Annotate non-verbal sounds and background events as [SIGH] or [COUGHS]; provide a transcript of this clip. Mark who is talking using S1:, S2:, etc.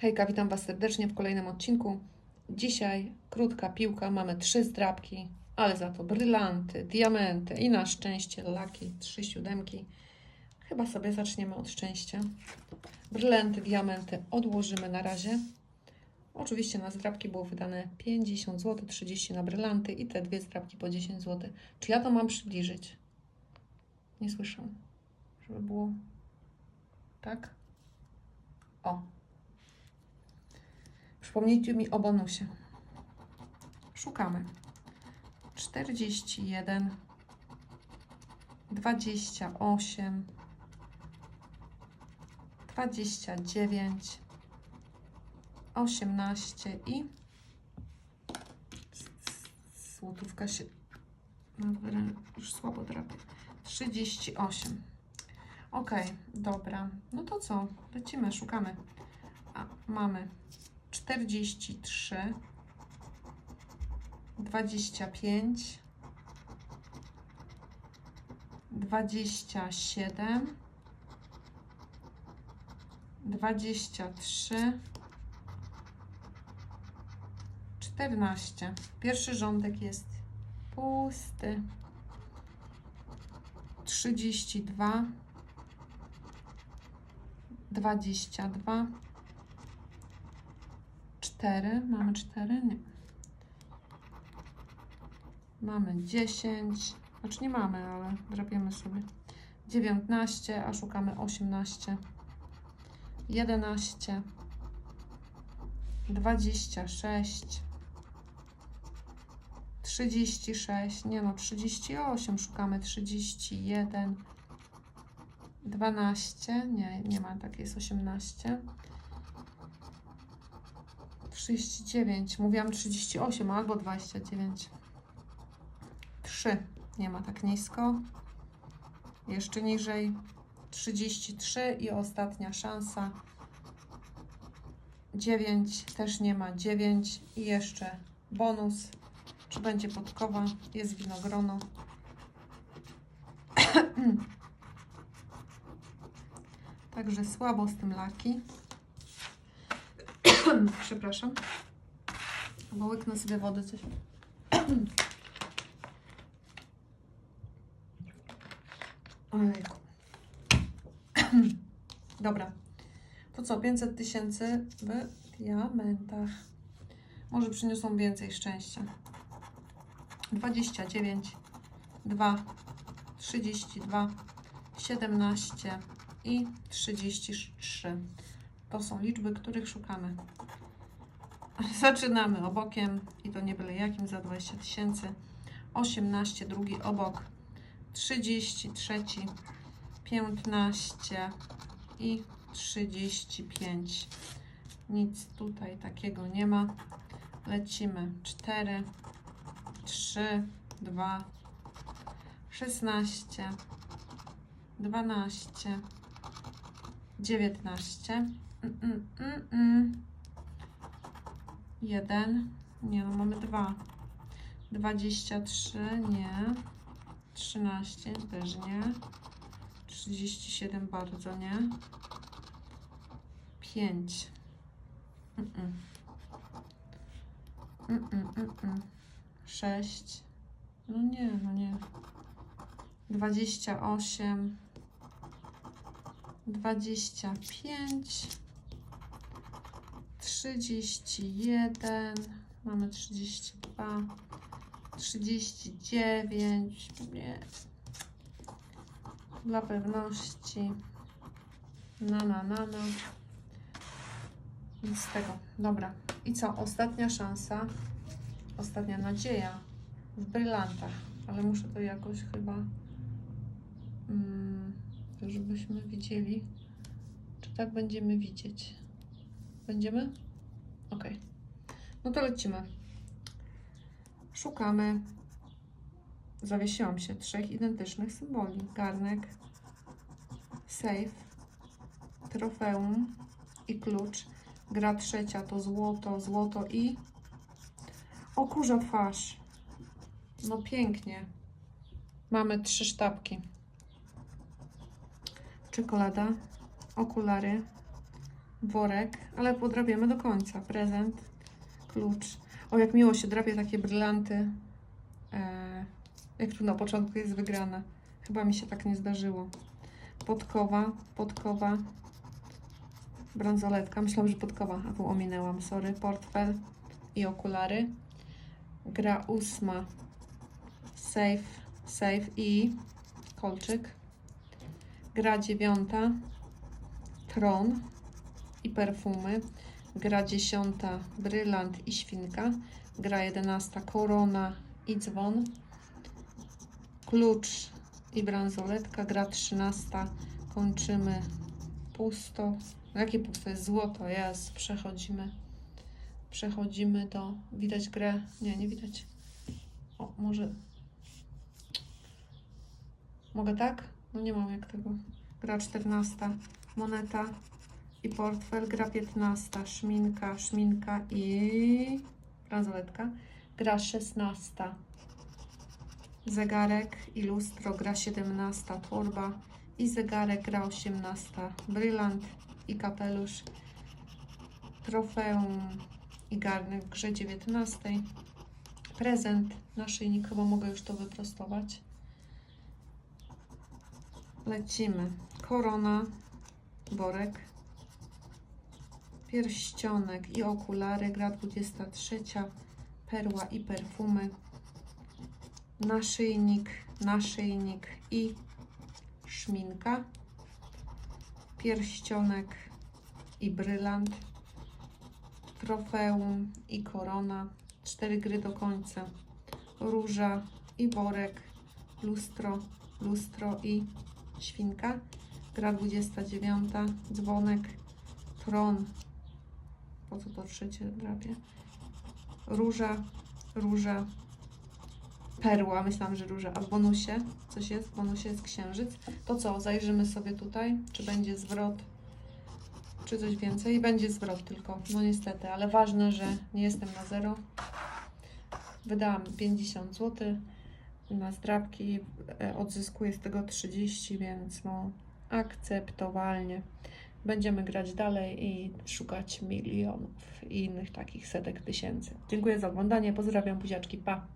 S1: Hejka, witam Was serdecznie w kolejnym odcinku. Dzisiaj krótka piłka, mamy trzy zdrabki, ale za to brylanty, diamenty i na szczęście laki, trzy siódemki. Chyba sobie zaczniemy od szczęścia. Brylanty, diamenty odłożymy na razie. Oczywiście na zdrabki było wydane 50 zł, 30 na brylanty i te dwie zdrabki po 10 zł. Czy ja to mam przybliżyć? Nie słyszę. Żeby było tak? O, Przypomnijcie mi o bonusie. Szukamy. 41, 28, 29, 18 i złotówka się dobra, już słabo drapie. 38. Ok, dobra. No to co? Lecimy, szukamy. A, mamy 43, 25, 27, 23, 14. Pierwszy rządek jest pusty. 32, 22, 4. Mamy 4? Nie. Mamy 10. Znaczy nie mamy, ale drapiemy sobie. 19, a szukamy 18. 11. 26. 36. Nie no, 38. Szukamy 31. 12. Nie, nie ma takiej, jest 18. 39. Mówiłam 38 albo 29. 3. Nie ma tak nisko. Jeszcze niżej. 33 i ostatnia szansa. 9 też nie ma. 9 i jeszcze bonus. Czy będzie podkowa? Jest winogrono. [CLEARS THROAT] Także słabo z tym laki. [COUGHS] Przepraszam. Bo łyknę sobie wody coś. [COUGHS] Ojejku. [COUGHS] Dobra. To co? 500 tysięcy w diamentach. Może przyniosą więcej szczęścia. 29, 2, 32, 17 i 33. To są liczby, których szukamy. Zaczynamy obokiem i to nie byle jakim za 20 tysięcy. 18, drugi obok. 33, 15 i 35. Nic tutaj takiego nie ma. Lecimy 4, 3, 2, 16, 12, 19. Mm, mm, mm. Jeden. Nie, no mamy dwa. 23, nie. 13, też nie. 37, bardzo nie. 5. Mm. 6. No nie, no nie. 28. 25. 31, mamy 32, 39, nie, dla pewności, na, na, na, na, nic z tego, dobra, i co, ostatnia szansa, ostatnia nadzieja w brylantach, ale muszę to jakoś chyba, mm, żebyśmy widzieli, czy tak będziemy widzieć. Będziemy? Ok. No to lecimy. Szukamy. Zawiesiłam się trzech identycznych symboli. Garnek, safe, trofeum i klucz. Gra trzecia to złoto, złoto i o kurza twarz. No pięknie. Mamy trzy sztabki. Czekolada, okulary, worek, ale podrabiamy do końca. Prezent, klucz. O, jak miło się drapie takie brylanty. E, jak tu na początku jest wygrana. Chyba mi się tak nie zdarzyło. Podkowa, podkowa. Bransoletka. Myślałam, że podkowa, a tu ominęłam. Sorry. Portfel i okulary. Gra ósma. Safe, safe i kolczyk. Gra dziewiąta. Tron i perfumy. Gra dziesiąta. Brylant i świnka. Gra jedenasta. Korona i dzwon. Klucz i bransoletka. Gra trzynasta. Kończymy pusto. Jakie pusto jest złoto? Jest. Przechodzimy. Przechodzimy do. Widać grę? Nie, nie widać. O, może. Mogę tak? No nie mam jak tego. Gra 14. Moneta i portfel. Gra 15. Szminka, szminka i bransoletka. Gra 16. Zegarek i lustro. Gra 17. Torba i zegarek. Gra 18. Brylant i kapelusz. Trofeum i garnek w grze 19. Prezent, naszyjnik, chyba mogę już to wyprostować. Lecimy. Korona, worek, pierścionek i okulary, gra 23, perła i perfumy, naszyjnik, naszyjnik i szminka, pierścionek i brylant, trofeum i korona, cztery gry do końca, róża i worek, lustro, lustro i świnka, gra 29, dzwonek, tron, po co to trzecie drapie, róża, róża, perła, myślałam, że róża, a w bonusie? Coś jest, w bonusie jest księżyc, to co, zajrzymy sobie tutaj, czy będzie zwrot, czy coś więcej, będzie zwrot tylko, no niestety, ale ważne, że nie jestem na zero, wydałam 50 zł, na zdrabki e, odzyskuję z tego 30, więc no akceptowalnie. Będziemy grać dalej i szukać milionów i innych takich setek tysięcy. Dziękuję za oglądanie, pozdrawiam buziaczki, pa!